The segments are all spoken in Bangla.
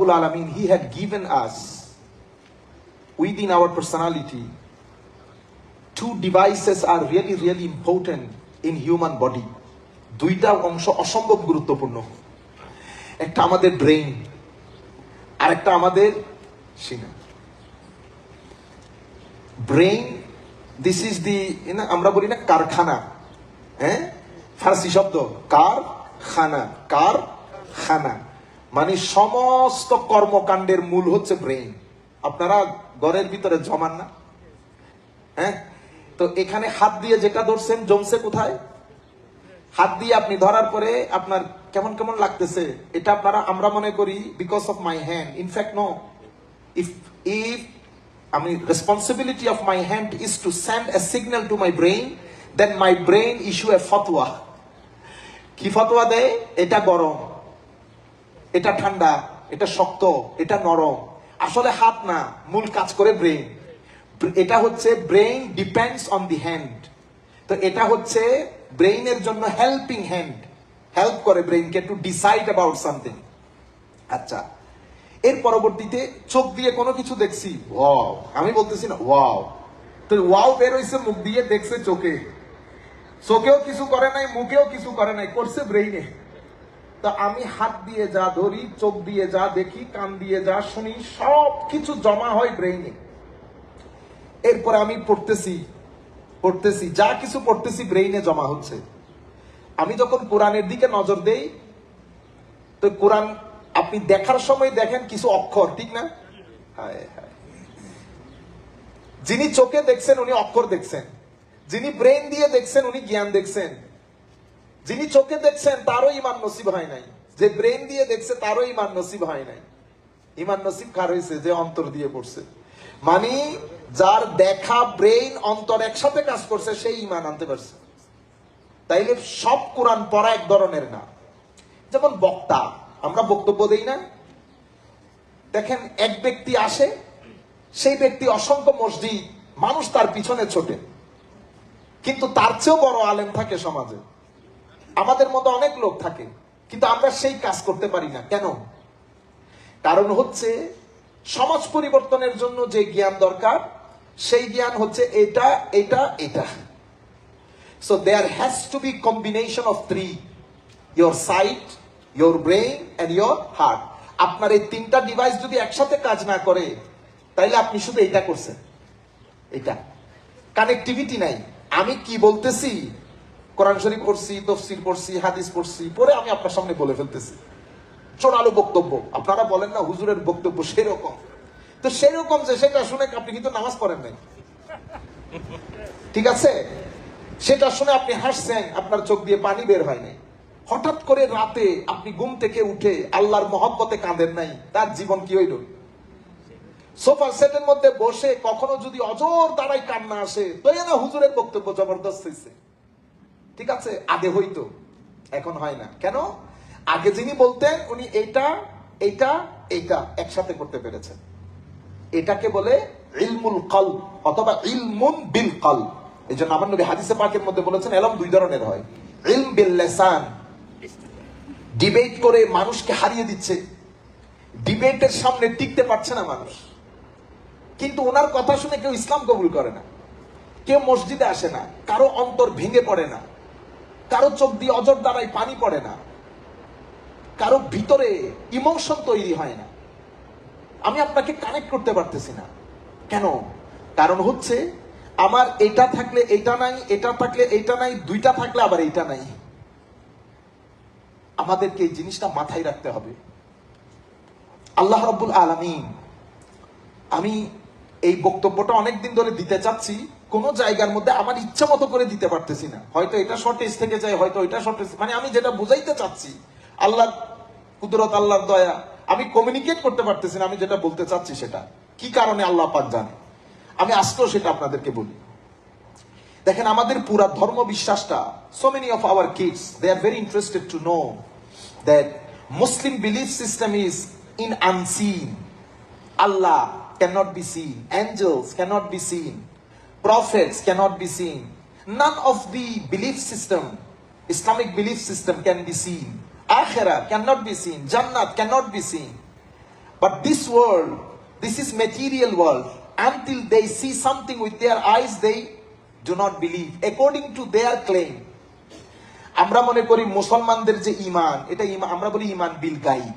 Rabbul Alamin, He had given us within our personality two devices are really, really important in human body. দুইটা অংশ অসম্ভব গুরুত্বপূর্ণ একটা আমাদের ব্রেইন আর একটা আমাদের সিনা ব্রেইন দিস ইজ দি আমরা বলি না কারখানা হ্যাঁ ফার্সি শব্দ কার খানা কার খানা মানে সমস্ত কর্মকাণ্ডের মূল হচ্ছে ব্রেইন। আপনারা ঘরের ভিতরে জমান না? হ্যাঁ? তো এখানে হাত দিয়ে যেটা ধরছেন জমছে কোথায়? হাত দিয়ে আপনি ধরার পরে আপনার কেমন কেমন লাগতেছে? এটা আপনারা আমরা মনে করি because of my hand in fact no if if আমি responsibility of my my is to send a signal to my brain, then my brain issue a fatwa. কি ফতোয়া দেয়? এটা গরম। এটা ঠান্ডা, এটা শক্ত, এটা নরম। আসলে হাত না, মূল কাজ করে ব্রেন এটা হচ্ছে brain depends on the hand. তো এটা হচ্ছে ব্রেইনের জন্য হেল্পিং হ্যান্ড। হেল্প করে ব্রেইনকে টু ডিসাইড অ্যাবাউট সামথিং। আচ্ছা এর পরবর্তীতে চোখ দিয়ে কোনো কিছু দেখছি। ওয়াও, আমি বলতেছি না, ওয়াও। তো ওয়াও বের হইছে, মুখ দিয়ে দেখছে চোখে। চোখেও কিছু করে নাই, মুখেও কিছু করে নাই, করছে ব্রেইনে। তা আমি হাত দিয়ে যা ধরি, চোখ দিয়ে যা দেখি, কান দিয়ে যা শুনি, সব কিছু জমা হয় ব্রেইনে এরপরে আমি পড়তেছি পড়তেছি, যা কিছু পড়তেছি ব্রেইনে জমা হচ্ছে। আমি যখন কোরআনের দিকে নজর দেই, তো কোরআন, আপনি দেখার সময় দেখেন কিছু অক্ষর, ঠিক না? যিনি চোখে দেখছেন, উনি অক্ষর দেখছেন। যিনি ব্রেন দিয়ে দেখছেন, উনি জ্ঞান দেখছেন। যিনি চোখে দেখছেন, তারও ইমান নসিব হয় নাই। যে ব্রেন দিয়ে দেখছে, তারও ইমান নসিব হয় নাই। ইমান নসিব কার হয়েছে? যে অন্তর দিয়ে পড়ছে। মানে যার দেখা, ব্রেইন, অন্তর একসাথে কাজ করছে, সেই ইমান আনতে পারছে। তাইলে সব কোরআন পড়া এক ধরনের না। যেমন বক্তা, আমরা বক্তব্য দেই না। দেখেন, এক ব্যক্তি আসে, সেই ব্যক্তি অসংখ্য মসজিদ, মানুষ তার পিছনে ছোটে। কিন্তু তার চেয়েও বড় আলেম থাকে সমাজে। আমাদের মতো অনেক লোক থাকে, কিন্তু আমরা সেই কাজ করতে পারি না। কেন? কারণ হচ্ছে সমাজ পরিবর্তনের জন্য যে জ্ঞান দরকার, সেই জ্ঞান হচ্ছে এটা এটা এটা। So there has to be combination of three your sight your brain and your heart আপনার এই তিনটা ডিভাইস যদি একসাথে কাজ না করে, তাইলে আপনি শুধু এটা করছেন। এটা কানেক্টিভিটি নাই। আমি কি বলতেছি? কোরআন শরীফ পড়ছি, তফসির পড়ছি, হাদিস পড়ছি পরে আমি আপনার সামনে বলে ফেলতেছি। চোরালো বক্তব্য। আপনারা বলেন না হুজুরের বক্তব্য সেরকম। তো সেরকম যে সেটা শুনে আপনি কিন্তু নামাজ পড়েন নাই। ঠিক আছে? সেটা শুনে আপনি হাসছেন, আপনার চোখ দিয়ে পানি বের হয় নাই। হঠাৎ করে রাতে আপনি ঘুম থেকে উঠে আল্লাহর মহব্বতে কাঁদেন নাই, তার জীবন কি হইল? সোফার সেটের মধ্যে বসে কখনো যদি অজর দ্বারাই কান্না আসে তো না হুজুরের বক্তব্য জবরদস্ত হয়েছে ঠিক আছে, আগে হইতো, এখন হয় না। কেন? আগে যিনি বলতেন, উনি এইটা এইটা এইটা একসাথে করতে পেরেছেন। এটাকে বলে ইলমুল কল অথবা ইলমুন বিল কল এই জন্য আমার নবী হাদিসে পাকের মধ্যে বলেছেন, এলম দুই ধরনের হয়। ইলম বিল লেসান, ডিবেট করে মানুষকে হারিয়ে দিচ্ছে। ডিবেটের সামনে টিকতে পারছে না মানুষ। কিন্তু ওনার কথা শুনে কেউ ইসলাম কবুল করে না। কেউ মসজিদে আসে না। কারও অন্তর ভেঙে পড়ে না। কারও চোখ দিয়ে অজর দ্বারাই পানি পড়ে না। কারও ভিতরে ইমোশন তৈরি হয় না। আমি আপনাকে কানেক্ট করতে পারতেছি না। কেন? কারণ হচ্ছে, আমার এটা থাকলে এটা নাই, এটা থাকলে এটা নাই, দুইটা থাকলে আবার এইটা নাই। আমাদেরকে এই জিনিসটা মাথায় রাখতে হবে। আল্লাহ রব্বুল আলমিন, আমি এই বক্তব্যটা অনেকদিন ধরে দিতে চাচ্ছি, কোন জায়গার মধ্যে আমার ইচ্ছা মতো করে দিতে পারতেছি না। হয়তো এটা শর্টেজ থেকে যায়, হয়তো এটা শর্টেজ মানে আমি যেটা বুঝাইতে চাচ্ছি, আল্লাহ কুদরত, আল্লাহর দয়া, আমি কমিউনিকেট করতে পারতেছি না, আমি যেটা বলতে চাচ্ছি সেটা। কি কারণে আল্লাহ পাক জানে? আমি আসলেও সেটা আপনাদেরকে বলি। দেখেন, আমাদের পুরা ধর্ম বিশ্বাসটা so many of our kids they are very interested to know that Muslim belief system is in unseen Allah cannot be seen, angels cannot be seen, prophets cannot be seen. None of the belief system, Islamic belief system can be seen. Akhirah cannot be seen, Jannat cannot be seen. But this world, this is material world. Until they see something with their eyes, they do not believe. According to their claim. আমরা মনে করি মুসলমানদের যে ইমান এটা আমরা বলি ইমান বিল গাইব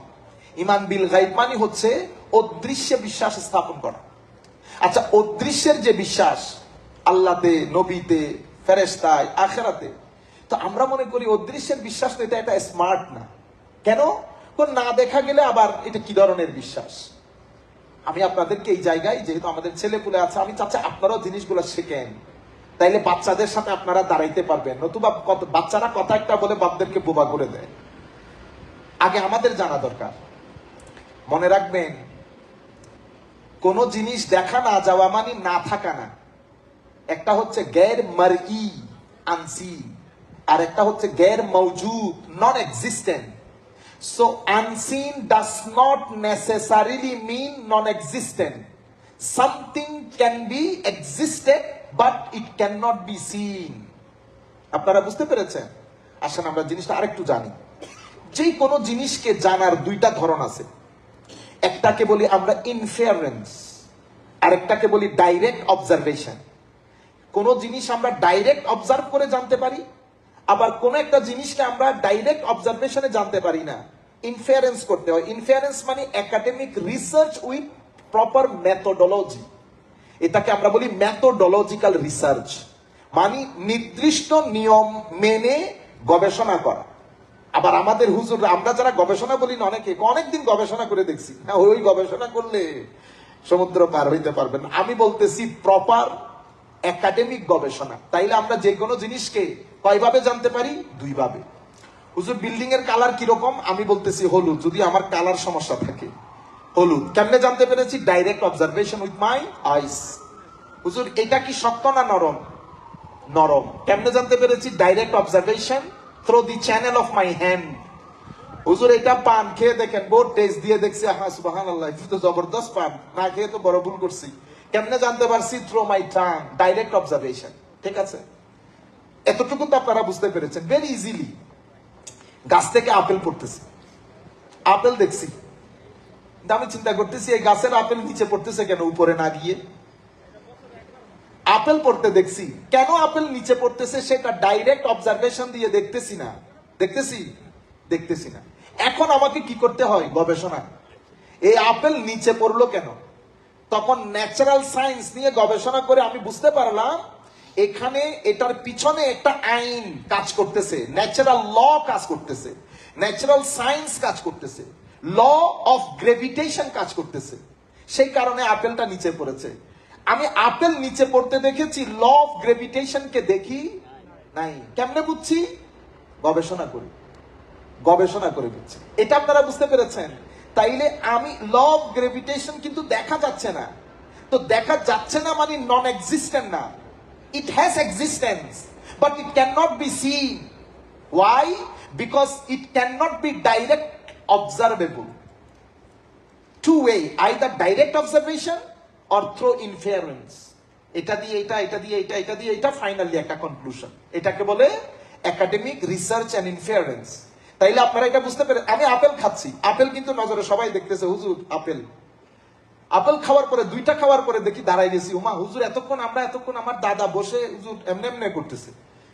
ইমান বিল গাইব মানে হচ্ছে অদৃশ্যে বিশ্বাস স্থাপন করা। আচ্ছা অদৃশ্যের যে বিশ্বাস, আল্লাহতে, নবীতে ফেরেস্তায় আখেরাতে, তো আমরা মনে করি অদৃশ্যের বিশ্বাস তো এটা এটা স্মার্ট না। কেন? না দেখা গেলে আবার এটা কি ধরনের বিশ্বাস? আমি আপনাদেরকে এই জায়গায়, যেহেতু আমাদের ছেলে পুলে আছে, আমি চাচ্ছি আপনারাও জিনিসগুলো শেখেন। তাইলে বাচ্চাদের সাথে আপনারা দাঁড়াইতে পারবেন। নতুবা বাচ্চারা কথা একটা বলে বাপদেরকে বোবা করে দেয়। আগে আমাদের জানা দরকার। মনে রাখবেন কোন জিনিস দেখা না যাওয়া মানে না থাকা না। একটা হচ্ছে গ্যার মারই আনসি, আর একটা হচ্ছে গ্যার মৌজুদ non existent so unseen does not necessarily mean non existent something can be existed but it can not be seen আপনারা বুঝতে পেরেছেন? আসেন, আমরা জিনিসটা আরেকটু জানি। যে কোনো জিনিসকে জানার দুইটা ধরন আছে। একটাকে বলি আমরা ইনফারেন্স আরেকটাকে বলি ডাইরেক্ট অবজারভেশন কোন জিনিস আমরা ডাইরেক্ট অবজার্ভ করে জানতে পারি, আবার কোন একটা জিনিসকে আমরা ডাইরেক্ট অবজারভেশনে জানতে পারি না। ইনফারেন্স করতে হয়। ইনফারেন্স মানে academic research with proper methodology এটাকে আমরা বলি ম্যাথোডোলজিক্যাল রিসার্চ মানে নির্দিষ্ট নিয়ম মেনে গবেষণা করা। আবার আমাদের হুজুর, আমরা যারা গবেষণা বলি না অনেকে, অনেকদিন গবেষণা করে দেখছি। হ্যাঁ ওই গবেষণা করলে সমুদ্র পার হইতে পারবেন। আমি বলতেছি প্রপার একাডেমিক গবেষণা। তাইলে আমরা যে কোনো জিনিসকে কয়ভাবে জানতে পারি? দুইভাবে। হুজুর বিল্ডিং এর কালার কীরকম? আমি বলতেছি, হলুদ। যদি আমার কালার সমস্যা থাকে, হলুদ। কেমনে জানতে পেরেছি? Direct observation with my eyes হুজুর, এটা কি শক্ত না নরম? নরম। কেমনে জানতে পেরেছি? Direct observation through the channel of my hand হুজুর, এটা পান, খেয়ে দেখেন বোর্ড টেস্ট দিয়ে দেখছি। হ্যাঁ সুবাহান আল্লাহ জবরদস্ত পান। না খেয়ে তো বড় ভুল করছি। কেমনে জানতে পারছি? Through my tongue direct observation ঠিক আছে? এতটুকু তো আপনারা বুঝতে পেরেছেন। ভেরি ইজিলি গাছ থেকে আপেল পড়তেছে। আপেল দেখছি। আমি চিন্তা করতেছি, এই গাছের আপেল নিচে পড়তেছে কেন? উপরে না গিয়ে আপেল পড়তে দেখছি। কেন আপেল নিচে পড়তেছে সেটা ডাইরেক্ট অবজারভেশন দিয়ে দেখতেছি না। দেখতেছি? দেখতেছি না। এখন আমাকে কি করতে হয় গবেষণা এই আপেল নিচে পড়ল কেন? তখন ন্যাচারাল সায়েন্স নিয়ে গবেষণা করে আমি বুঝতে পারলাম, এখানে এটার পিছনে একটা আইন কাজ করতেছে। ন্যাচারাল ল কাজ করতেছে। ন্যাচারাল সায়েন্স কাজ করতেছে। ল অফ গ্রেভিটেশন কাজ করতেছে। সেই কারণে আপেলটা নিচে পড়েছে। আমি আপেল নিচে পড়তে দেখেছি ল অফ গ্রেভিটেশন কে দেখি নাই। কেমনে বুঝছি? গবেষণা করি। গবেষণা করে বুঝছি। এটা আপনারা বুঝতে পেরেছেন। তাইলে আমি ল অফ গ্রেভিটেশন কিন্তু দেখা যাচ্ছে না। তো দেখা যাচ্ছে না মানে নন এক্সিস্টেন্ট না। It has existence but it can not be seen why because it can not be direct observable two way either direct observation or through inference এটা দিয়ে, এটা এটা দিয়ে, এটা এটা দিয়ে, এটা ফাইনালি একটা কনক্লুশন এটাকে বলে একাডেমিক রিসার্চ অ্যান্ড ইনফারেন্স তাইলে আপনারা এটা বুঝতে পেরে আমি আপেল খাচ্ছি। আপেল কিন্তু নজরে সবাই দেখতেছে, হুজুর, আপেল। আপেল খাওয়ার পরে, দুইটা খাওয়ার পরে দেখি দাঁড়াই গেছি। উমা, হুজুর, এতক্ষণ আমরা এতক্ষণ আমার দাদা বসে, হুজুর, এমনি এমনি করতেছে।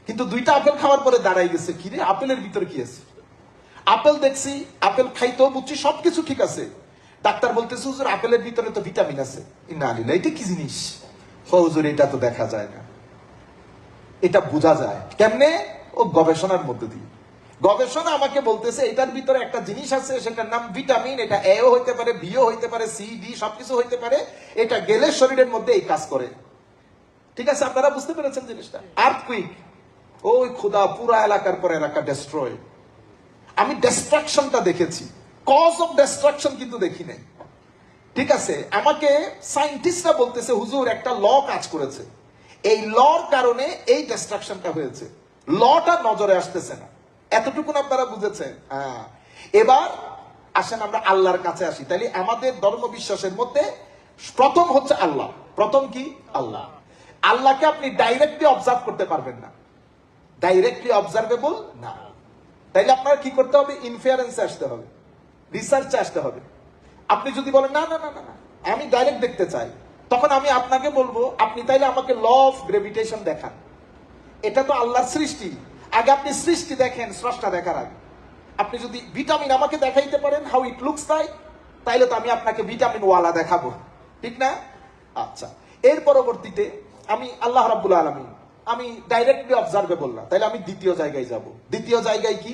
কিন্তু দুইটা আপেল খাওয়ার পরে দাঁড়াই গেছে। কি রে আপেলের ভিতরে কি আছে? আপেল দেখছি, আপেল খাইতেও বুঝছি, সবকিছু ঠিক আছে। ডাক্তার বলতেছে, হুজুর, আপেলের ভিতরে তো ভিটামিন আছে। না আলিলা এটা কি জিনিস? হুজুর, এটা তো দেখা যায় না। এটা বোঝা যায়। কেমনে? ও গবেষণার মধ্যে দিয়ে। গবেষণা আমাকে বলতেছে, এটার ভিতরে একটা জিনিস আছে, সেটার নাম ভিটামিন। এটা এও হইতে পারে বিও হইতে পারে সি ডি সবকিছু হইতে পারে। এটা গেলে শরীরের মধ্যে এই কাজ করে। ঠিক আছে, আপনারা বুঝতে পেরেছেন জিনিসটা? আর্থকুইক ওই খুদা, পুরা এলাকার পর এলাকা ডেস্ট্রয় আমি ডিস্ট্রাকশনটা দেখেছি। কজ অফ ডিস্ট্রাকশন কিন্তু দেখি নাই। ঠিক আছে, আমাকে সায়েন্টিস্টরা বলতেছে, হুজুর, একটা ল কাজ করেছে। এই লর কারণে এই ডিস্ট্রাকশনটা হয়েছে। লটা নজরে আসতেছে না। এতটুকুন আপনারা বুঝেছেন? হ্যাঁ। এবার আসেন আমরা আল্লাহর কাছে আসি। তাইলে আমাদের ধর্ম বিশ্বাসের মধ্যে প্রথম হচ্ছে আল্লাহ। প্রথম কি? আল্লাহ। আল্লাহকে আপনি ডাইরেক্টলি অবজার্ভ করতে পারবেন না। ডাইরেক্টলি অবজারভেবল না। তাইলে আপনার কি করতে হবে? ইনফারেন্সে আসতে হবে। রিসার্চে আসতে হবে। আপনি যদি বলেন, না না না না আমি ডাইরেক্ট দেখতে চাই, তখন আমি আপনাকে বলব, আপনি তাইলে আমাকে ল অফ গ্রেভিটেশন দেখান। এটা তো আল্লাহর সৃষ্টি। আগে আপনি সৃষ্টি দেখেন, স্রষ্টা দেখার আগে। আপনি যদি ভিটামিন আমাকে দেখাইতে পারেন হাউ ইট লুকস তাই তাইলে তো আমি আপনাকে ভিটামিন ওয়ালা দেখাবো। ঠিক না? আচ্ছা। এর পরবর্তীতে আমি আল্লাহ রাব্বুল আলমী আমি ডাইরেক্টলি অবজারভেবল বললাম, তাইলে আমি দ্বিতীয় জায়গায় যাব। দ্বিতীয় জায়গায় কি?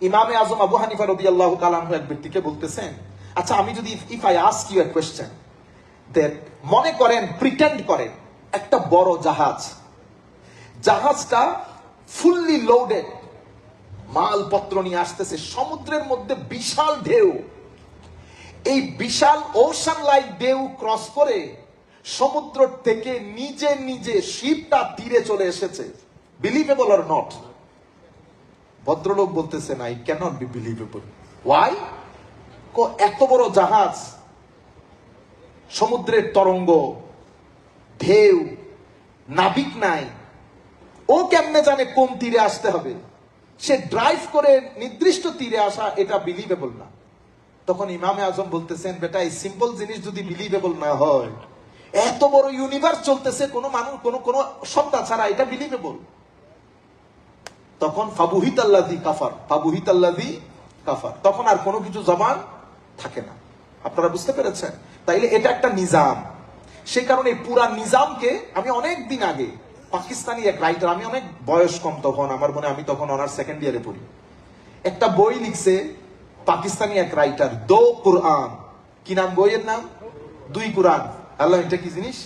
ইমামে আজম আবু হানিফা রদি আল্লাহ তালাহ এক ব্যক্তিকে বলতেছেন আচ্ছা আমি যদি if I ask you a question that মনে করেন প্রিটেন্ড করেন, একটা বড় জাহাজ, জাহাজটা ফুললি লোডেড মালপত্র নিয়ে আসতেছে, সমুদ্রের মধ্যে বিশাল ঢেউ, এই বিশাল ওশান লাইক ঢেউ ক্রস করে সমুদ্র থেকে নিজে নিজে শিপটা তীরে চলে এসেছে বিলিভেবল আর নট ভদ্রলোক বলতেছেন I cannot be believable why এত বড় জাহাজ, সমুদ্রের তরঙ্গ, ঢেউ, নাবিক নাই। ও কেমনে জানে কোন তীরে আসতে হবে? সে ড্রাইভ করে নির্দিষ্ট তীরে আসা, এটা বিলিভেবল না। তখন ইমামে আজম বলতেছেন, বেটা, এই সিম্পল জিনিস যদি বিলিভেবল না হয়, এত বড় ইউনিভার্স চলতেছে, কোনো মানুষ, কোনো কোনো সত্তা ছাড়া এটা বিলিভেবল তখন ফাবুহিত আল্লাদি কাফার ফাবুহিত আল্লাদি কাফার। তখন আর কোনো কিছু জবান থাকে না। আপনারা বুঝতে পেরেছেন? তাইলে এটা একটা নিজাম। সেই কারণে পুরা নিজামকে আমি অনেক দিন আগে, পাকিস্তানি এক রাইটার আমি অনেক বয়স কম তখন, আমার মনে আমি তখন অনার সেকেন্ড ইয়ারে পড়ি। একটা বই লিখছে পাকিস্তানি এক রাইটার দো কুরআন। কি নাম বইয়ের নাম? দুই কুরআন। আল্লাহ, এটা কি জিনিস?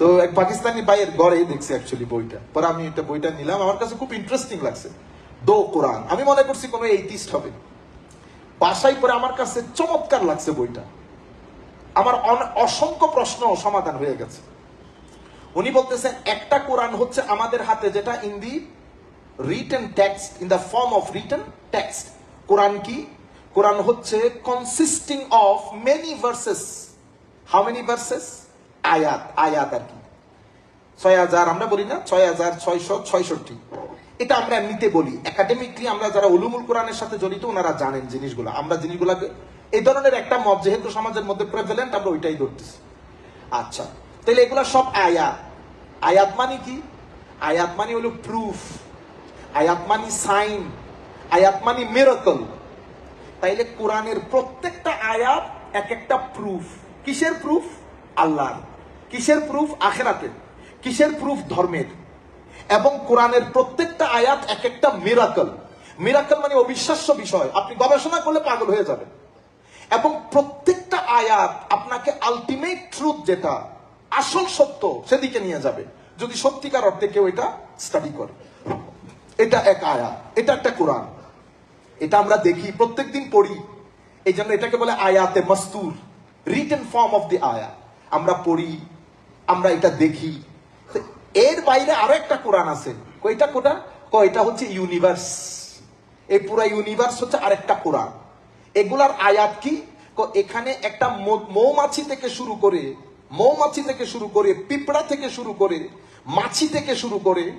তো এক পাকিস্তানি ভাইয়ের ঘরে দেখছি অ্যাকচুয়ালি বইটা। পরে আমি এটা বইটা নিলাম, আমার কাছে খুব ইন্টারেস্টিং লাগছে। দো কোরআন। আমি মনে করছি কোনো এইটিস্ট হবে। বাসায় পরে আমার কাছে চমৎকার লাগছে বইটা। আমার অসংখ্য প্রশ্ন সমাধান হয়ে গেছে। উনি বলতেছেন, একটা কোরআন হচ্ছে আমাদের হাতে যেটা in the written text in the form of written text Quran কি? কোরআন হচ্ছে consisting of many verses how many verses আয়াত আয়াত আর কি। ছয় হাজার আমরা বলি না, ছয় হাজার ছয়শো ছয়ষট্টি। এটা আমরা এমনিতে বলি। একাডেমিকলি আমরা যারা উলুমুল কোরআনের সাথে জড়িত, ওনারা জানেন জিনিসগুলো। আমরা জিনিসগুলোকে এই ধরনের একটা মত যেহেতু সমাজের মধ্যে প্রেভেলেন্ট আমরা ওইটাই ধরতেছি। আচ্ছা তাহলে এগুলা সব আয়াত। আয়াত মানে কি? আয়াত মানে হলো প্রুফ আয়াত মানে সাইন আয়াত মানে মেরকল তাইলে কোরআনের প্রত্যেকটা আয়াত এক একটা প্রুফ কিসের প্রুফ আল্লাহর। কিসের প্রুফ আখেরাতের কিসের প্রুফ ধর্মের। এবং কোরআনের প্রত্যেকটা আয়াত এক একটা মিরাকল মিরাকল মানে অবিশ্বাস্য বিষয়। আপনি গবেষণা করলে পাগল হয়ে যাবেন। এবং প্রত্যেকটা আয়াত আপনাকে আলটিমেট ট্রুথ যেটা, আসল সত্য, সেদিকে নিয়ে যাবে। যদি সত্যিকার অর্থে কেউ এটা স্টাডি করে। এটা এক আয়াত। এটা একটা কোরআন। এটা আমরা দেখি, প্রত্যেকদিন পড়ি। এই জন্য এটাকে বলে আয়াতে মস্তুর। রিটেন ফর্ম অফ দি আয়া আমরা পড়ি আমরা এটা দেখি। এর বাইরে আরও একটা কোরআন আছে। কয়টা কোরআন? কয়টা হচ্ছে ইউনিভার্স এই পুরা ইউনিভার্স হচ্ছে আরেকটা কোরআন। এগুলার আয়াত কি? কো এখানে একটা মৌমাছি থেকে শুরু করে, মৌমাছি থেকে শুরু করে, পিঁপড়া থেকে শুরু করে, মাছি থেকে শুরু করে,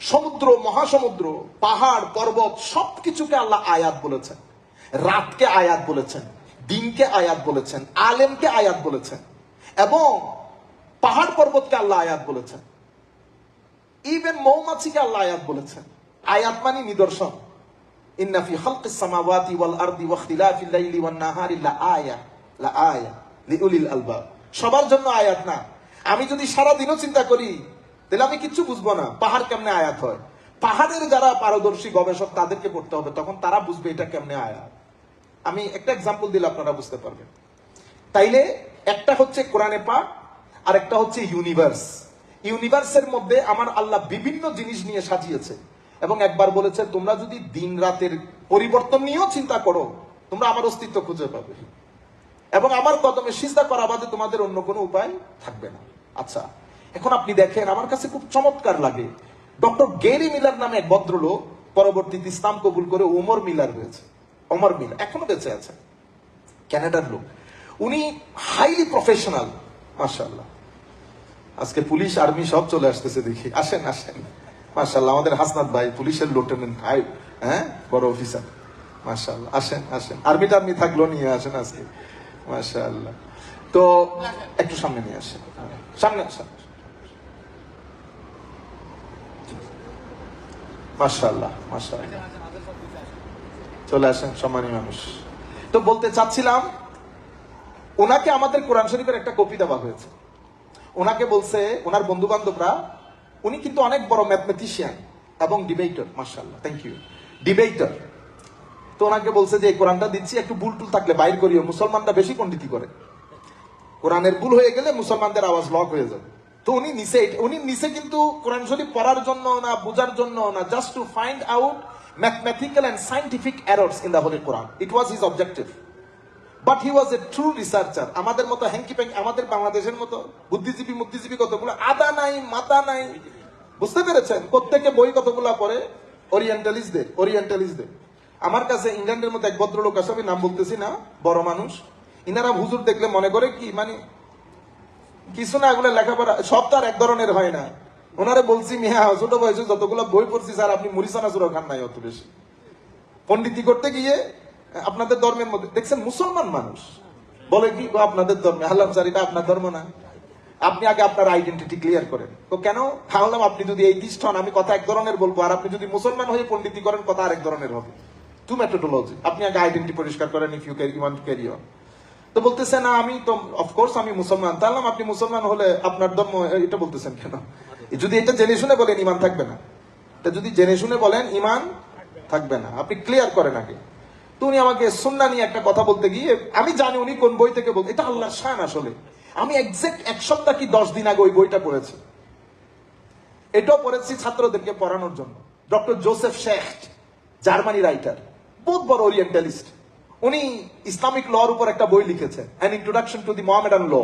সমুদ্র, মহাসমুদ্র, পাহাড়, পর্বত, সবকিছুকে আল্লাহ আয়াত বলেছেন। রাতকে আয়াত বলেছেন। দিনকে আয়াত বলেছেন। আলেমকে আয়াত বলেছেন। এবং পাহাড় পর্বতকে আল্লাহ আয়াত বলেছেন। ইভেন মৌমাছিকে আল্লাহ আয়াত বলেছেন। আয়াত মানে নিদর্শন। সামাওয়াতি ওয়াল আরদি লাইলি ওয়ান নাহারি লা আয়া লা আয়া লিউলিল আলবাব। সবার জন্য আয়াত না। আমি যদি সারা দিনও চিন্তা করি, তাহলে আমি কিচ্ছু বুঝব না, পাহাড় কেমনে আয়াত হয়। পাহাড়ের যারা পারদর্শী গবেষক, তাদেরকে পড়তে হবে, তখন তারা বুঝবে এটা কেমনে আয়াত। আমি একটা এক্সাম্পল দিলে আপনারা বুঝতে পারবেন। তাইলে একটা হচ্ছে কোরআনে পাক আর একটা হচ্ছে ইউনিভার্স ইউনিভার্সের মধ্যে আমার আল্লাহ বিভিন্ন জিনিস নিয়ে সাজিয়েছে। এবং একবার বলেছে, তোমরা যদি দিন রাতের পরিবর্তন নিয়েও চিন্তা করো, তোমরা আমার অস্তিত্ব খুঁজে পাবে। এবং আমার কদমে সিজদা করা বাদে তোমাদের অন্য কোনো উপায় থাকবে না। আচ্ছা এখন আপনি দেখেন, আমার কাছে খুব চমৎকার লাগে। ডক্টর গেরি মিলার নামে এক ভদ্রলোক পরবর্তীতে ইসলাম কবুল করে ওমর মিলার হয়েছে। ওমর মিলার এখনও বেঁচে আছেন ক্যানাডার লোক। উনি হাইলি প্রফেশনাল মাশাল্লাহ আজকে পুলিশ, আর্মি সব চলে আসতেছে দেখি। আসেন আসেন। মাশাল্লাহ আমাদের হাসনাত ভাই, পুলিশের লেফটেন্যান্ট হাই হ্যাঁ? বড় অফিসার। মাশাল্লাহ আসেন আসেন। আর্মি টার্মি থাকল নিয়ে আসেন আজকে। মাশাআল্লাহ। তো একটু সামনে নিয়ে আসেন। সামনে আসেন। মাশাআল্লাহ মাশাআল্লাহ। চলে আসেন সম্মানী মানুষ। তো বলতে চাচ্ছিলাম, ওনাকে আমাদের কোরআন শরীফের একটা কপি দেওয়া হয়েছে। ওনাকে বলছে, ওনার বন্ধু বান্ধবরা উনি কিন্তু অনেক বড় ম্যাথমেটিশিয়ান এবং ডিবেটর মার্শাল্লাহ থ্যাংক ইউ ডিবেটর তো ওনাকে বলছে যে কোরআনটা দিচ্ছি, একটু ভুল টুল থাকলে বাইর করিও, মুসলমানরা বেশি পণ্ডিতি করে। কোরআনের ভুল হয়ে গেলে মুসলমানদের আওয়াজ লক হয়ে যাবে। তো উনি নিচে উনি নিচে কিন্তু কোরআন শরীফ পড়ার জন্য না, বোঝার জন্য না just to find out mathematical and scientific errors in the holy Quran it was his objective but he was a true researcher আমাদের মতো হ্যাঙ্কি প্যাঙ্কি আমাদের বাংলাদেশের মতো বুদ্ধিজীবী, মুক্তিজীবী কতগুলো? আদা নাই মাথা নাই। বুঝতে পেরেছেন? প্রত্যেকে বই কতগুলা পড়ে? ওরিয়েন্টালিস্টদের ওরিয়েন্টালিস্টদের আমার কাছে ইংল্যান্ডের মতো এক ভদ্রলোক আছে, আমি নাম বলতেছি না, বড় মানুষ। ইনারা হুজুর দেখলে মনে করে কি মানে কিছু না এগুলো লেখাপড়া, সব তো আর এক ধরনের হয় না। ওনারে বলছি, মিয়া, ছোট বয়সে যতগুলো বই পড়ছি, স্যার, আপনি মুরিসানা সুরো খান নাই অত বেশি। পন্ডিতি করতে গিয়ে আপনাদের ধর্মের মধ্যে, দেখছেন মুসলমান মানুষ বলে কি আপনাদের ধর্মে আল্লাহ স্যার এটা আপনার ধর্ম না। আপনি আগে আপনার আইডেন্টিটি ক্লিয়ার করেন। তো কেন? ভাবলাম আপনি যদি এই তিষ্ঠ হন, আমি কথা এক ধরনের বলব, আর আপনি যদি মুসলমান হয়ে পন্ডিতি করেন, কথা আরেক ধরনের হবে। টু মেথোডোলজি আপনি আগে আইডেন্টি পরিষ্কার করেন if you want carry on তো বলতেছে, না, আমি তো অফকোর্স আমি মুসলমান। তাহলে আপনি মুসলমান হলে আপনার ধর্ম, এটা বলতেছেন কেন? যদি এটা জেনে শুনে বলেন, ইমান থাকবে না। এটা যদি জেনে শুনে বলেন, ইমান থাকবে না। আপনি ক্লিয়ার করেন আগে। তো উনি আমাকে সুন্না নিয়ে একটা কথা বলতে গিয়ে, আমি জানি উনি কোন বই থেকে বলতে এটা আল্লাহর শান আসলে। আমি এক্সাক্ট এক সপ্তাহ কি দশ দিন আগে ওই বইটা পড়েছি। এটাও পড়েছি ছাত্রদেরকে পড়ানোর জন্য। Doctor Joseph Schacht, Germany writer, বহুত বড় ওরিয়েন্টালিস্ট উনি ইসলামিক লর উপর একটা বই লিখেছেন an introduction to the Mohammedan law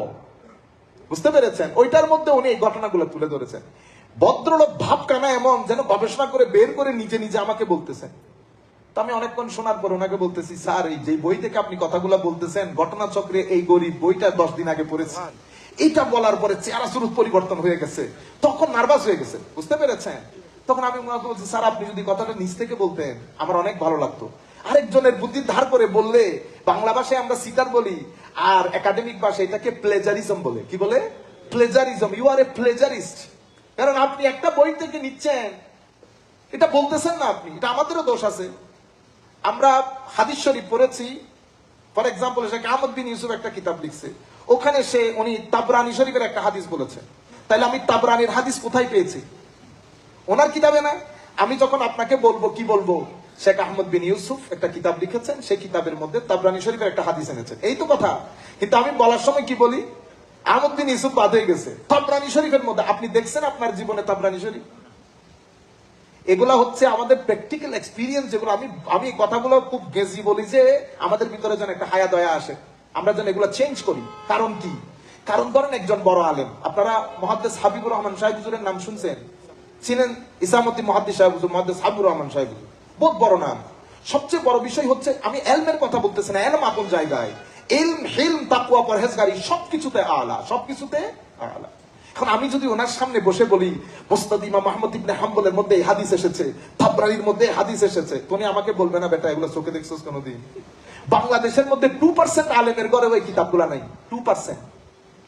বুঝতে পেরেছেন? ওইটার মধ্যে উনি এই ঘটনাগুলো তুলে ধরেছেন। ভদ্রলোক ভাব কানা এমন যেন গবেষণা করে বের করে নিজে নিজে আমাকে বলতেছেন। তো আমি অনেকক্ষণ শোনার পর ওনাকে বলতেছি, স্যার, এই যে বই থেকে আপনি কথাগুলো বলতেছেন ঘটনা চক্রে এই গরিব বইটা দশ দিন আগে পড়েছি। এইটা বলার পরে চেহারা শুরু পরিবর্তন হয়ে গেছে। তখন নার্ভাস হয়ে গেছে। বুঝতে পেরেছেন? তখন আমি ওনাকে বলছি, স্যার, আপনি যদি কথাটা নিজ থেকে বলতেন, আমার অনেক ভালো লাগতো। আরেকজনের বুদ্ধি ধার করে বললে, বাংলা ভাষায় আমরা সিটার বলি, আর একাডেমিক ভাষায় এটাকে প্লেজারিজম বলে। কি বলে? প্লেজারিজম ইউ আর এ প্লেজারিস্ট কারণ আপনি একটা বই থেকে নিচ্ছেন, এটা বলতেছেন না আপনি, এটা আমাদেরও দোষ আছে। আমরা হাদিস শরীফ পড়েছি। ফর এক্সাম্পল শেখ আহমদ বিন ইউসুফ একটা কিতাব লিখছে। ওখানে সে, উনি তাবরানি শরীফের একটা হাদিস বলেছে। তাইলে আমি তাবরানির হাদিস কোথায় পেয়েছি? ওনার কিতাবে না? আমি যখন আপনাকে বলব, কি বলব? শেখ আহমদ বিন ইউসুফ একটা কিতাব লিখেছেন, সেই কিতাবের মধ্যে তাবরানি শরীফের একটা হাদিস এনেছেন। এই তো কথা। কিন্তু আমি বলার সময় কি বলি? আহমদ বিন ইউসুফ বাদ হয়ে গেছে। তাবরানি শরীফের মধ্যে আপনি দেখছেন আপনার জীবনে তাবরানি শরীফ? এগুলা হচ্ছে আমাদের প্র্যাকটিক্যাল এক্সপিরিয়েন্স যেগুলো আমি আমি কথাগুলো খুব গেজি বলি যে আমাদের ভিতরে যেন একটা হায়া দয়া আসে। আমরা যেন এগুলো চেঞ্জ করি। কারণ কি? কারণ ধরেন একজন বড় আলেম, আপনারা মহাদ্দেস হাবিবুর রহমান সাহেব হুজুরের নাম শুনছেন? ছিলেন ইসামতি মহাদ্দিস সাহেব হুজুর মহাদ্দেস হাবিবুর রহমান সাহেব হুজুর বহুত বড় নাম। সবচেয়ে বড় বিষয় হচ্ছে, আমি এলমের কথা বলতেছি না, এলম আপন জায়গায়। এলম, হেলম, তাকুয়া, পরহেজগারি সবকিছুতে আলা সবকিছুতে আলা। এখন আমি যদি ওনার সামনে বসে বলি, মোস্তাদ ইমাম মাহমুদ ইবনে হাম্বলের মধ্যে এই হাদিস এসেছে তাবরানির মধ্যে হাদিস এসেছে, তুমি আমাকে বলবে না বেটা, এগুলো চোখে দেখছোস কোনোদিন? বাংলাদেশের মধ্যে টু পার্সেন্ট আলেমের ঘরে ওই কিতাবগুলা নাই টু পার্সেন্ট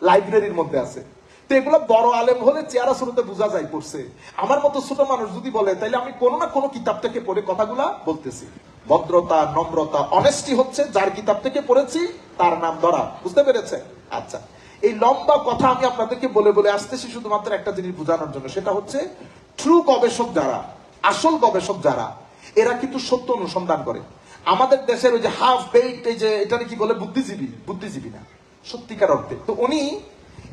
লাইব্রেরির মধ্যে আছে। তো এগুলো বড় আলেম হলে চেহারা শুরুতে বোঝা যায় পড়ছে। আমার মতো ছোট মানুষ যদি বলে তাহলে আমি কোনো না কোনো কিতাব থেকে পড়ে কথাগুলা বলতেছি। ভদ্রতা, নম্রতা অনেস্টি হচ্ছে, যার কিতাব থেকে পড়েছি, তার নাম ধরা। বুঝতে পেরেছে আচ্ছা। এই লম্বা কথা আমি আপনাদেরকে বলে বলে আসতেছি শুধুমাত্র একটা জিনিস বোঝানোর জন্য, সেটা হচ্ছে ট্রু গবেষক যারা, আসল গবেষক যারা, এরা কিন্তু সত্য অনুসন্ধান করে। আমাদের দেশের ওই যে হাফ বেইট এই যে এটা কি বলে বুদ্ধিজীবী বুদ্ধিজীবী না, সত্যিকার অর্থে। তো উনি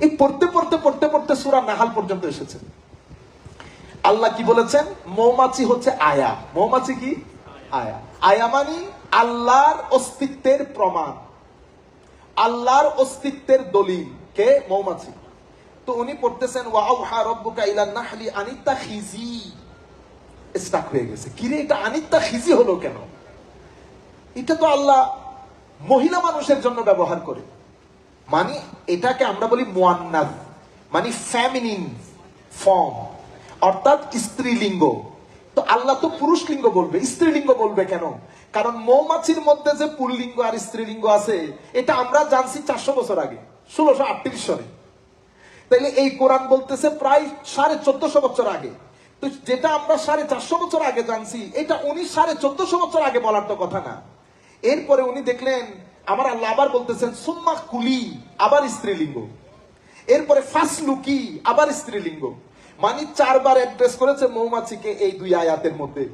এই পড়তে পড়তে পড়তে পড়তে সুরা নাহাল পর্যন্ত এসেছেন। আল্লাহ কি বলেছেন? মৌমাছি হচ্ছে আয়া। মৌমাছি কি? আয়া। আয়া মানে আল্লাহর অস্তিত্বের প্রমাণ। আল্লাহর অস্তিত্বের দলিল কে? মৌমাছি। তো উনি পড়তেছেন ওয়াও হা রব্বুকা ইলা নাহলি আনিতা খিজি স্টাক হয়ে গেছে। কিরে এটা আনিতা খিজি হলো কেন? এটা তো আল্লাহ মহিলা মানুষের জন্য ব্যবহার করে। মানে এটাকে আমরা বলি মোয়ান্নাদ মানে ফ্যামিনিন ফর্ম অর্থাৎ স্ত্রীলিঙ্গ। তো আল্লাহ তো পুরুষ লিঙ্গ বলবে স্ত্রীলিঙ্গ বলবে কেন? কারণ মৌমাছির মধ্যে যে পুল্লিঙ্গ আর স্ত্রীলিঙ্গ আছে, এটা আমরা জানছি চারশো বছর আগে, ষোলোশো আটত্রিশ সনে। তাইলে এই কোরআন বলতেছে প্রায় সাড়ে চোদ্দশো বছর আগে। তো যেটা আমরা সাড়ে চারশো বছর আগে জানছি, এটা উনি সাড়ে চোদ্দশো বছর আগে বলার তো কথা না। এরপরে উনি দেখলেন, আমার আল্লাহ আবার বলতেছেন, সুম্মা কুলি, আবার স্ত্রীলিঙ্গ। এরপরে, ফাসলুকি, আবার স্ত্রীলিঙ্গ। মানে চারবার অ্যাড্রেস করেছে মৌমাছিকে এই দুই আয়াতের মধ্যে।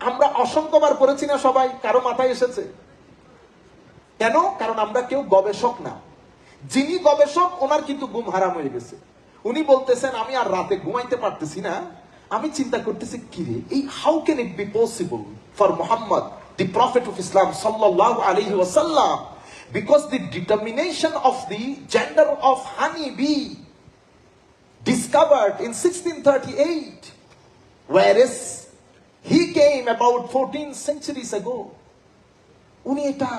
আমরা অসংখ্যবার করেছি না সবাই, কারও মাথায় এসেছে। কেন? কারণ আমরা কেউ গবেষক না। যিনি গবেষক, ওনার কিন্তু ঘুম হারাম হয়ে গেছে। উনি বলতেছেন, আমি আর রাতে ঘুমাইতে পারতেছি না। আমি চিন্তা করতেছি কিরে এই how can it be possible for Mohammad the prophet of Islam সাল্লাল্লাহু আলাইহি ওয়াসাল্লাম? Because the determination of the gender of honey bee discovered in 1638 whereas he came about 14 centuries ago. উনি এটা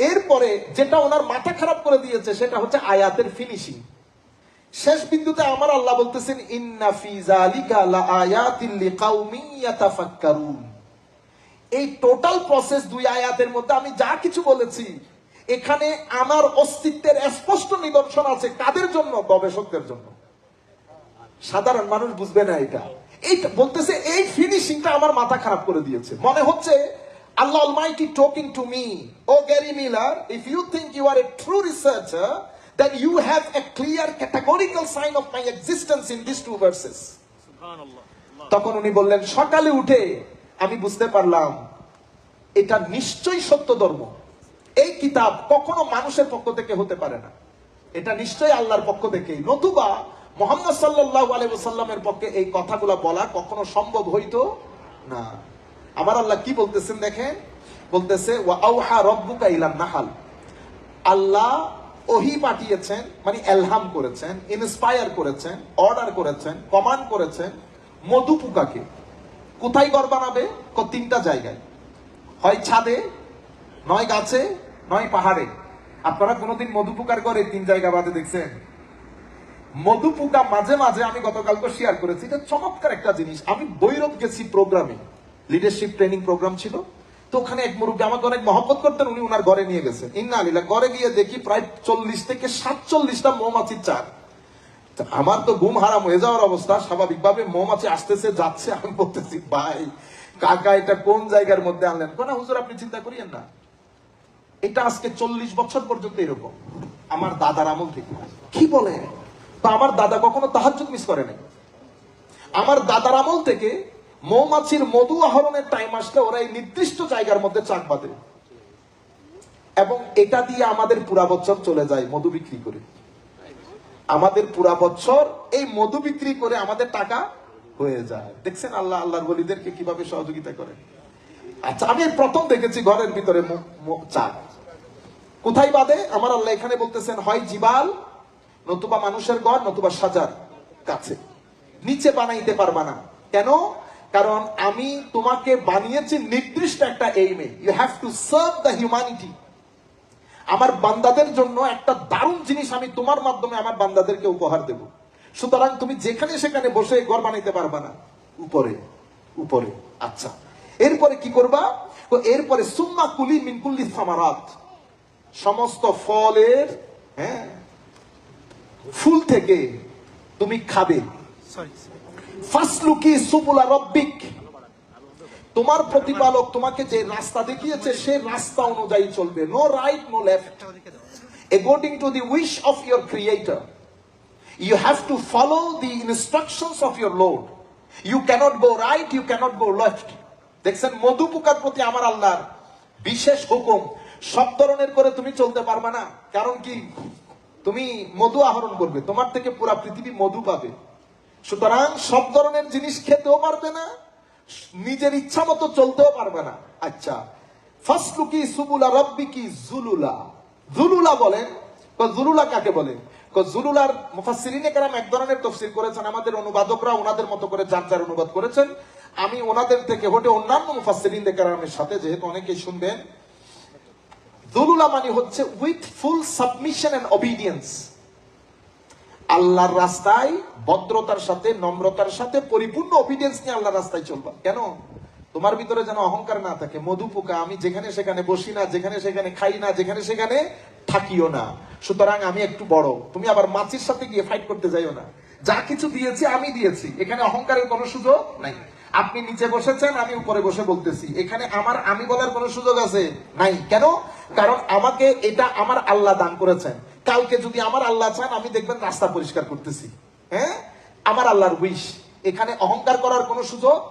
এরপরে যেটা ওনার মাথা খারাপ করে দিয়েছে, সেটা হচ্ছে আয়াতের ফিনিশিং শেষ বিন্দুতে আমার আল্লাহ বলতেছেন, ইন্না ফি যালিকা লাআয়াতিন লিকাউমিন ইয়াতাফাক্কারুন. এই টোটাল প্রসেস দুই আয়াতের মধ্যে আমি যা কিছু বলেছি, এখানে আমার অস্তিত্বের স্পষ্ট নিদর্শন আছে কাদের জন্য? গবেষকদের জন্য। সাধারণ মানুষ বুঝবে না এটা। এইটা বলতেছে এই ফিনিশিংটা আমার মাথা খারাপ করে দিয়েছে। মনে হচ্ছে Allah almighty talking to me O Gary Miller if you think you are a true researcher then you have a clear categorical sign of my existence in these two verses. তখন উনি বললেন সকালে উঠে আমি বুঝতে পারলাম এটা নিশ্চয়ই সত্য ধর্ম। এই কিতাব কখনো মানুষের পক্ষ থেকে হতে পারে না। এটা নিশ্চয়ই আল্লাহর পক্ষ থেকে নতুবা মোহাম্মদ আলাইহি ওয়াসাল্লামের পক্ষে এই কথাগুলো বলা কখনো সম্ভব হইতো না। আমার আল্লাহ কি বলতেছেন দেখেন? বলতেছে রব্বুকা নাহাল। আল্লাহ ওহি পাঠিয়েছেন মানে এলহাম করেছেন ইন্সপায়ার করেছেন অর্ডার করেছেন কমান্ড করেছেন মধু পোকাকে কোথায় ঘর বানাবে? তিনটা জায়গায়। হয় ছাদে, নয় গাছে, নয় পাহাড়ে। আপনারা কোনোদিন মধু পোকার ঘরে তিন জায়গা বাদে দেখছেন? মধু পোকা মাঝে মাঝে আমি গতকালকে শেয়ার করেছি। এটা চমৎকার একটা জিনিস। আমি বৈরব গেছি প্রোগ্রামে লিডারশিপ ট্রেনিং প্রোগ্রাম ছিল। তো ওখানে এক মুরব্বী আমাকে অনেক মহব্বত করতেন, উনি ওনার ঘরে নিয়ে গেছেন ইন্না আলিলা ঘরে গিয়ে দেখি প্রায় চল্লিশ থেকে সাতচল্লিশটা মৌমাছির চার। আমার তো ঘুম হারাম হয়ে যাওয়ার অবস্থা। স্বাভাবিকভাবে মৌমাছি আসতেছে, যাচ্ছে, আমি বলতেছি, ভাই, কাকা এটা কোন জায়গার মধ্যে আনলেন? কোন হুজুর, আপনি চিন্তা করিয়েন না। এটা আজকে চল্লিশ বছর পর্যন্ত এরকম। আমার দাদার আমল থেকে কি বলে? তো আমার দাদা কখনো তাহাজ্জুদ মিস করে নাই। আমার দাদার আমল থেকে মৌমাছির মধু আহরণের টাইম আসলে ওরা এই নির্দিষ্ট জায়গার মধ্যে চাক বাঁধে। এবং এটা দিয়ে আমাদের পুরা বছর চলে যায় মধু বিক্রি করে। আমাদের পুরা বছর এই মধু বিক্রি করে আমাদের টাকা হয়ে যায়। দেখছেন আল্লাহ, আল্লাহর বলিদেরকে কীভাবে সহযোগিতা করে। আচ্ছা আমি প্রথম দেখেছি ঘরের ভিতরে চাক। কোথায় বাদে আমার আল্লাহ এখানে বলতেছেন, হয় জিবাল নতুবা মানুষের ঘর, নতুবা সাজার কাছে। নিচে বানাইতে পারবা না। কেন? কারণ আমি তোমাকে বানিয়েছি নির্দিষ্ট একটা এইমে you have to serve the humanity আমার বান্দাদের জন্য একটা দারুণ জিনিস আমি তোমার মাধ্যমে আমার বান্দাদেরকে উপহার দেব। সুতরাং তুমি যেখানে সেখানে বসে ঘর বানাইতে পারবা না। উপরে উপরে আচ্ছা। এরপরে কি করবা? এরপরে সুম্মা কুলি মিনকুল্লি সামারাত। সমস্ত ফলের হ্যাঁ ফুল থেকে তুমি খাবে। ফাসলুকি সুবুলা রব্বিক। তোমার প্রতিপালক তোমাকে যে রাস্তা দেখিয়েছে সেই রাস্তা অনুযায়ী চলবে। No right no left according to the wish of your creator you have to follow the instructions of your lord you cannot go right you cannot go left. দেখছেন মধু পোকার প্রতি আমার আল্লাহর বিশেষ হুকুম। সব ধরনের করে তুমি চলতে পারবে না। কারণ কি? তুমি মধু আহরণ করবে, তোমার থেকে পুরা পৃথিবী মধু পাবে। সুতরাং সব ধরনের জিনিস খেতেও পারবে না, নিজের ইচ্ছা মতো চলতেও পারবে না। আচ্ছা ফাসলুকি সুবুলা রব্বি কি জুলুলা। জুলুলা বলেন জুলুলা কাকে বলে? তো জুলুলার মুফাসসিরিনে কেরাম এক ধরনের তফসির করেছেন, আমাদের অনুবাদকরা ওনাদের মতো করে যার যার অনুবাদ করেছেন। আমি ওনাদের থেকে হটে অন্যান্য মুফাসসিরিন কেরামের সাথে, যেহেতু অনেকেই শুনবেন জুলুলা মানে হচ্ছে with full submission and obedience আল্লাহর রাস্তায় ভদ্রতার সাথে, নম্রতার সাথে পরিপূর্ণ অভিডেন্স নিয়ে আল্লাহর রাস্তায় চলবা। কেন? তোমার ভিতরে যেন অহংকার না থাকে। মধু পোকা, আমি যেখানে সেখানে বসি না, যেখানে সেখানে খাই না, যেখানে সেখানে থাকিও না। সুতরাং আমি একটু বড়। তুমি আবার মাছির সাথে গিয়ে ফাইট করতে যাইও না। যা কিছু দিয়েছি আমি দিয়েছি। এখানে অহংকারের কোনো সুযোগ নাই। আপনি নিচে বসেছেন, আমি উপরে বসে বলতেছি। এখানে আমার আমি বলার কোনো সুযোগ আছে? নাই। কেন? কারণ আমাকে এটা আমার আল্লাহ দান করেছেন। কালকে যদি আমার আল্লাহ চান, আমি দেখবেন রাস্তা পরিষ্কার করতেছি। হ্যাঁ? আমার আল্লাহর উইশ এখানে অহংকার করার কোনো সুযোগ